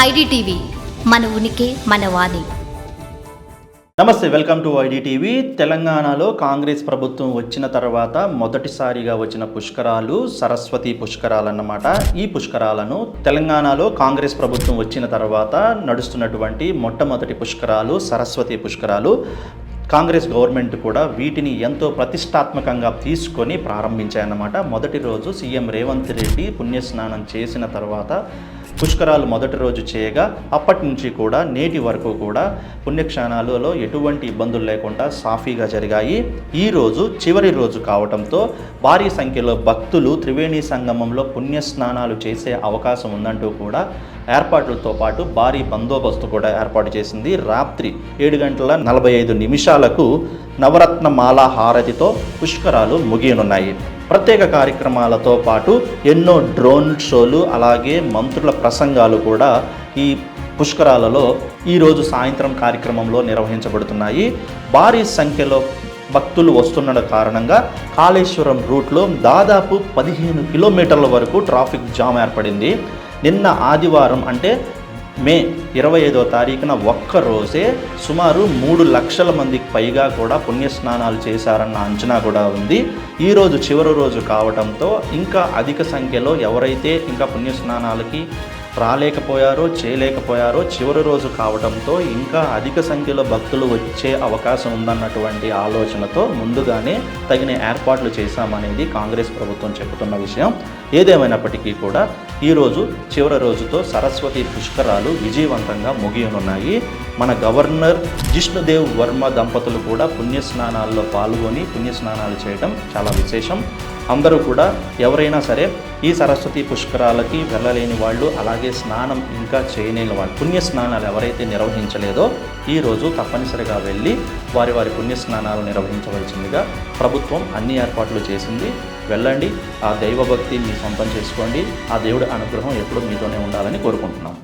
IDTV మన ఉనికి మన వాణి. నమస్తే వెల్కమ్ టు ఐడిటీవీ. తెలంగాణలో కాంగ్రెస్ ప్రభుత్వం వచ్చిన తర్వాత మొదటిసారిగా వచ్చిన పుష్కరాలు సరస్వతి పుష్కరాలు అన్నమాట ఈ పుష్కరాలను తెలంగాణలో కాంగ్రెస్ ప్రభుత్వం వచ్చిన తర్వాత నడుస్తున్నటువంటి మొట్టమొదటి పుష్కరాలు సరస్వతి పుష్కరాలు కాంగ్రెస్ గవర్నమెంట్ కూడా వీటిని ఎంతో ప్రతిష్టాత్మకంగా తీసుకొని ప్రారంభించాయన్నమాట. మొదటి రోజు సీఎం రేవంత్ రెడ్డి పుణ్యస్నానం చేసిన తర్వాత పుష్కరాలు మొదటి రోజు చేయగా అప్పటి నుంచి కూడా నేటి వరకు కూడా పుణ్యక్షణాలలో ఎటువంటి ఇబ్బందులు లేకుండా సాఫీగా జరిగాయి. ఈ రోజు చివరి రోజు కావడంతో భారీ సంఖ్యలో భక్తులు త్రివేణి సంగమంలో పుణ్యస్నానాలు చేసే అవకాశం ఉందంటూ కూడా ఏర్పాట్లతో పాటు భారీ బందోబస్తు కూడా ఏర్పాటు చేసింది. రాత్రి ఏడు గంటల నలభై ఐదు నిమిషాలకు నవరత్న మాల హారతితో పుష్కరాలు ముగియనున్నాయి. ప్రత్యేక కార్యక్రమాలతో పాటు ఎన్నో డ్రోన్ షోలు అలాగే మంత్రుల ప్రసంగాలు కూడా ఈ పుష్కరాలలో ఈరోజు సాయంత్రం కార్యక్రమంలో నిర్వహించబడుతున్నాయి. భారీ సంఖ్యలో భక్తులు వస్తున్న కారణంగా కాళేశ్వరం రూట్లో దాదాపు పదిహేను కిలోమీటర్ల వరకు ట్రాఫిక్ జామ్ ఏర్పడింది. నిన్న ఆదివారం అంటే మే ఇరవై ఐదో తారీఖున ఒక్క రోజే సుమారు మూడు లక్షల మందికి పైగా కూడా పుణ్యస్నానాలు చేశారన్న అంచనా కూడా ఉంది. ఈరోజు చివరి రోజు కావడంతో ఇంకా అధిక సంఖ్యలో ఎవరైతే ఇంకా పుణ్యస్నానాలకి రాలేకపోయారో చేయలేకపోయారో చివరి రోజు కావడంతో ఇంకా అధిక సంఖ్యలో భక్తులు వచ్చే అవకాశం ఉందన్నటువంటి ఆలోచనతో ముందుగానే తగిన ఏర్పాట్లు చేశామనేది కాంగ్రెస్ ప్రభుత్వం చెబుతున్న విషయం. ఏదేమైనప్పటికీ కూడా ఈరోజు చివరి రోజుతో సరస్వతి పుష్కరాలు విజయవంతంగా ముగియనున్నాయి. మన గవర్నర్ జిష్ణుదేవ్ వర్మ దంపతులు కూడా పుణ్యస్నానాల్లో పాల్గొని పుణ్యస్నానాలు చేయడం చాలా విశేషం. అందరూ కూడా ఎవరైనా సరే ఈ సరస్వతి పుష్కరాలకి వెళ్ళలేని వాళ్ళు అలాగే స్నానం ఇంకా చేయలేని వాళ్ళు పుణ్య స్నానాలు ఎవరైతే నిర్వహించలేదో ఈరోజు తప్పనిసరిగా వెళ్ళి వారి వారి పుణ్య స్నానాలు నిర్వహించవలసిందిగా ప్రభుత్వం అన్ని ఏర్పాట్లు చేసింది. వెళ్ళండి ఆ దైవభక్తి మీ సొంతం చేసుకోండి ఆ దేవుడి అనుగ్రహం ఎప్పుడూ మీతోనే ఉండాలని కోరుకుంటున్నాం.